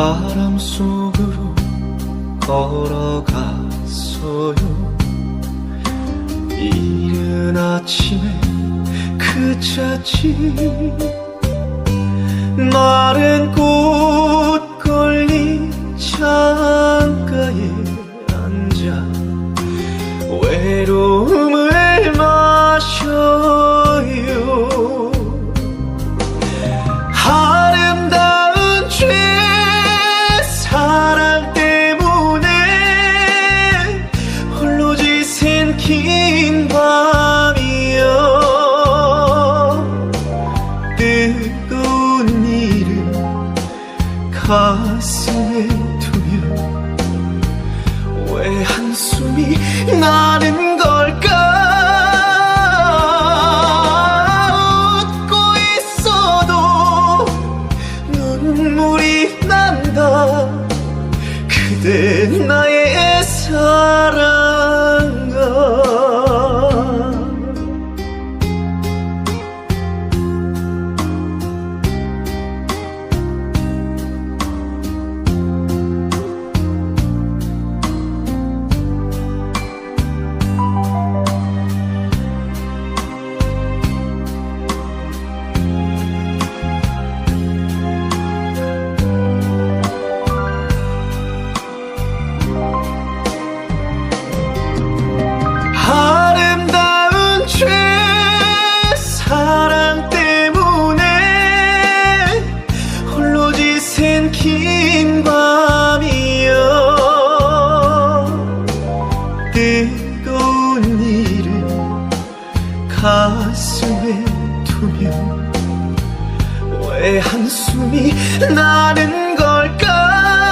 바람 속으로 걸어갔어요. 이른 아침에 그 자지 마른 꽃 걸린 창가에 앉아 외로움 뜨거운 일을 가슴에 두면 왜 한숨이 나는 걸까? 웃고 있어도 눈물이 난다. 그대 나의 긴 밤이여 뜨거운 일을 가슴에 두면 왜 한숨이 나는 걸까